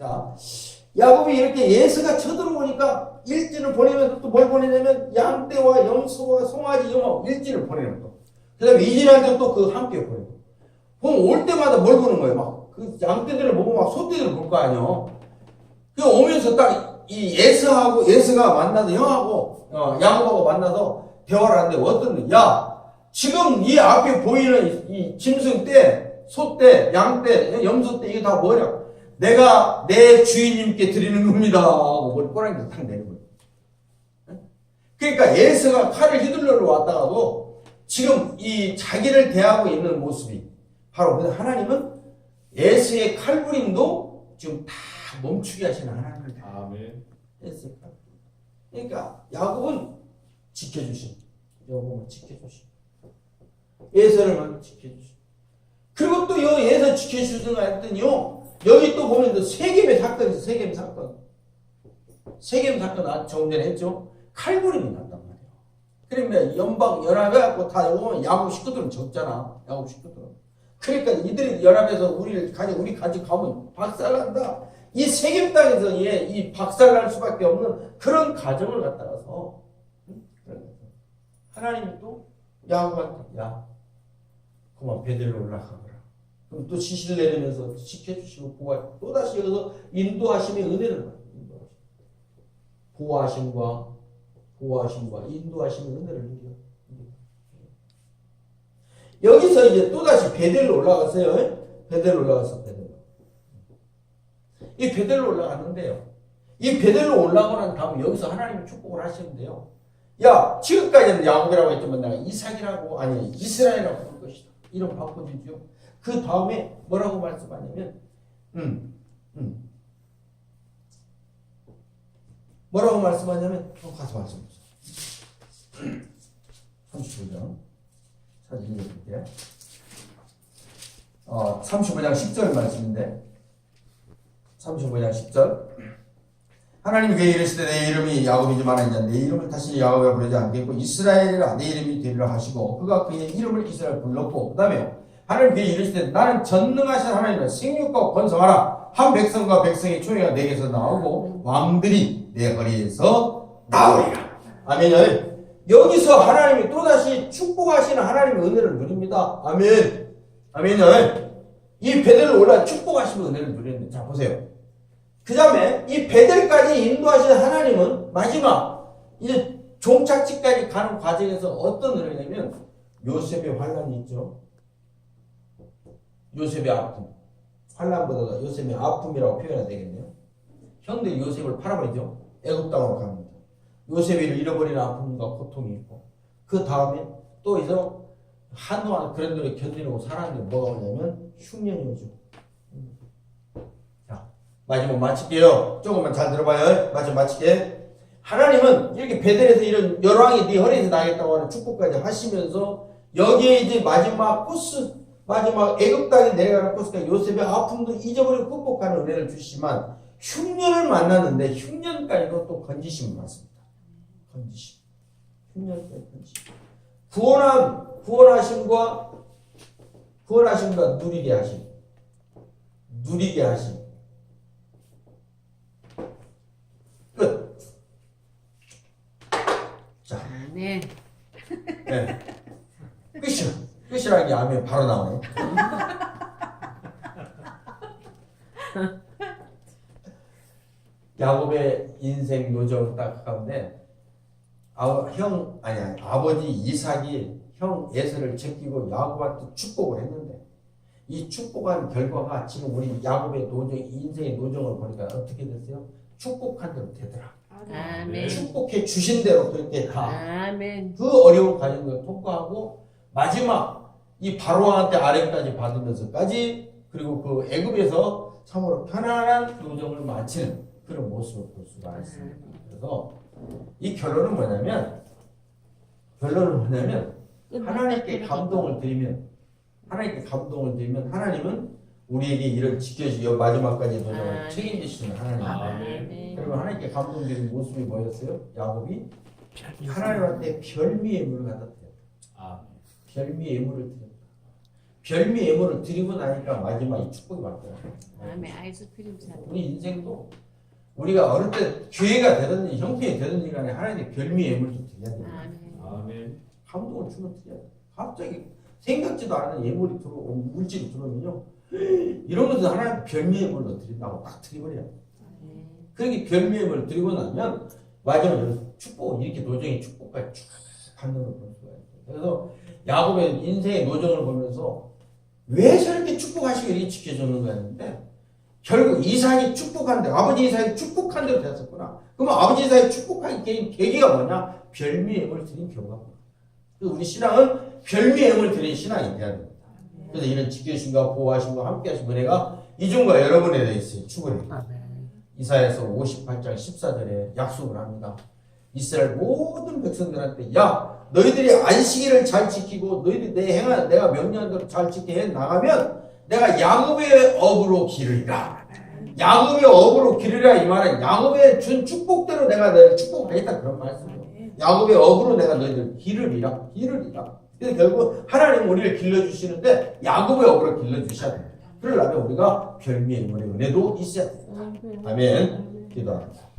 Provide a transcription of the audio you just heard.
자, 야곱이 이렇게 예수가 쳐들어오니까 일진을 보내면서 또 뭘 보내냐면 양떼와 염소와 송아지 염호 일진을 보내는 거. 그 다음에 이진한테 또 그 함께 보내고. 그럼 올 때마다 뭘 보는 거예요? 막 그 양떼들을 보고 막 소떼들을 볼 거 아니에요? 그 오면서 딱 이 예수하고 예수가 만나서 형하고 어, 야곱하고 만나서 대화를 하는데 어떤 야 지금 이 앞에 보이는 이, 이 짐승 떼, 소 떼, 양 떼, 염소 떼 이게 다 뭐냐? 내가 내 주인님께 드리는 겁니다. 하고 뭘 꼬랑이를 탁 내는 거예요. 그러니까 예수가 칼을 휘둘러 왔다가도 지금 이 자기를 대하고 있는 모습이 바로 하나님은 예수의 칼부림도 지금 다 멈추게 하시는 하나님을 다 아멘. 했을까? 그러니까 야곱은 지켜주신 야곱은 지켜주신 예서를 지켜주신 그리고 또여 예서 지켜주신가 했더니요 여기 또 보면 또 세겜의 사건이 있어 세겜 사건. 세겜 사건 아 전에 했죠. 칼부림이 났단 말이에요 그러면 연방 연합해갖고 다 오면 야곱 식구들은 적잖아. 야곱 식구들은. 그러니까 이들이 연합해서 우리를 가지 우리 가지 가면 박살난다. 이 세겜 땅에서 얘, 이 박살날 수밖에 없는 그런 가정을 갖다가서. 하나님이 또 야곱한테 야 그만 베델로 올라가거라 또 지시를 내리면서 지켜주시고 보호하 또 다시 여기서 인도하심의 은혜를. 보호하심과 보호하심과 인도하심의 은혜를 누려요 여기서 이제 또 다시 베델로 올라갔어요 베델로 올라갔어 베델로 이 베델로 올라갔는데요. 이 베델로 올라가고 난 다음에 여기서 하나님이 축복을 하시는데요. 야, 지금까지는 야곱이라고 했지만 내가 이삭이라고 아니 이스라엘이라고 부를 것이다. 이름 바꿔주죠. 그 다음에 뭐라고 말씀하냐면, 음, 음. 뭐라고 말씀하냐면, 어, 가서 말씀하세요. 35장. 사진 읽어볼게요. 어, 35장 10절 말씀인데, 35장 10절 하나님이 그에게 이르시되 내 이름이 야곱이지만 이제 내 이름을 다시 야곱이라 부르지 않겠고 이스라엘이라 내 이름이 되리라 하시고 그가 그의 이름을 이스라엘 불렀고 그 다음에 하나님 그에게 이르시되 나는 전능하신 하나님을 생육과 번성하라. 한 백성과 백성의 총회가 내게서 나오고 왕들이 내 허리에서 나오리라. 아멘요 여기서 하나님이 또다시 축복하시는 하나님의 은혜를 누립니다. 아멘. 아멘요 이 베델로 올라 축복하시는 은혜를 누리는데 자 보세요. 그 다음에 이 베델까지 인도하시는 하나님은 마지막 이제 종착지까지 가는 과정에서 어떤 은혜냐면 요셉의 환란이 있죠. 요셉의 아픔. 환란보다도 요셉의 아픔이라고 표현해야 되겠네요. 형들이 요셉을 팔아버리죠. 애굽 땅으로 갑니다. 요셉이 잃어버린 아픔과 고통이 있고 그 다음에 또 이제 한동안 그런 일을 견디고 살았는데 뭐가 오냐면 흉년이 오죠. 마지막 마칠게요. 조금만 잘 들어봐요. 마지막 마칠게. 하나님은 이렇게 베델에서 이런 열왕이 네 허리에서 나겠다고 하는 축복까지 하시면서 여기에 이제 마지막 코스, 마지막 애굽 땅에 내려가는 코스가 요셉의 아픔도 잊어버리고 극복하는 은혜를 주시지만 흉년을 만났는데 흉년까지도 또 건지심을 받습니다. 건지심. 흉년까지 건지심. 구원함, 구원하심과 구원하심과 누리게 하심. 누리게 하심. 끝. 자, 아멘. 네. 끝이야. 끝이라는 게 아멘 바로 나오네. 야곱의 인생 요정 딱 가운데 아, 형 아니 아니 아버지 이삭이 형 에서를 제끼고 야곱한테 축복을 했는데 이 축복한 결과가 지금 우리 야곱의 노정 인생의 노정을 보니까 어떻게 됐어요? 축복한 대로 되더라. 아멘. 축복해 주신 대로 그렇게 다 아멘. 그 어려운 과정을 통과하고 마지막 이 바로왕한테 아뢰까지 받으면서까지 그리고 그 애굽에서 참으로 편안한 노정을 마치는 그런 모습을 볼 수가 있습니다. 그래서 이 결론은 뭐냐면 결론은 뭐냐면 하나님께 감동을 드리면 하나님께 감동을 드리면 하나님은 우리에게 이런 지켜주고 마지막까지 노정을 아멘. 책임지시는 하나님. 아멘. 그리고 하나님께 감동드린 모습이 뭐였어요? 야곱이 하나님한테 별미의 물을 갖다 드렸다. 아멘. 별미의 예물을 드렸다. 별미 예물을 드리고 나니까 마지막에 축복이 받더라. 아멘. 아이스크림 사. 우리 인생도 우리가 어릴 때 기회가 되든지 형편이 되든지 간에 하나님의 별미 예물도 드려야 돼. 아멘. 아멘. 감동을 주면 드려야 돼. 갑자기 생각지도 않은 예물이 들어오고 물질이 들어오면요. 이런 것도 하나님 별미 예물로 드린다고 딱. 아멘. 그렇게 별미 예물을 드리고 나면 마지막에 축복 이렇게 노정의 축복까지 쭉 받는 걸볼 수가 있어요. 그래서 야곱의 인생의 노정을 보면서 왜 저렇게 축복하시고 이렇게 지켜줬는가 했는데 결국 이삭이 축복한 대 아버지 이삭이 축복한 대로 됐었구나. 그러면 아버지 이삭이 축복한 계- 계기가 뭐냐? 별미엠을 드린 결과구나. 그래서 우리 신앙은 별미엠을 드린 신앙이 돼야 됩니다. 그래서 이런 지켜주신과 보호하신과 함께하신 은혜가 이중과 여러분에 대해 있어요. 축원해. 이사야서 58장 14절에 약속을 합니다. 이스라엘 모든 백성들한테 야 너희들이 안식일을 잘 지키고 너희들이 내 행한 내가 명령한 대로 잘 지켜 해 나가면 내가 야곱의 업으로 기르리라. 야곱의 업으로 기르리라 이 말은 야곱의 준 축복대로 내가 너희를 축복하겠다 그런 말씀이에요. 야곱의 업으로 내가 너희들 기르리라 기르리라. 그래서 결국 하나님 우리를 길러주시는데 야곱의 업으로 길러주셔야 돼요. 그러려면 우리가 별미의 은혜도 있어야 돼요. 아멘. 기도합니다.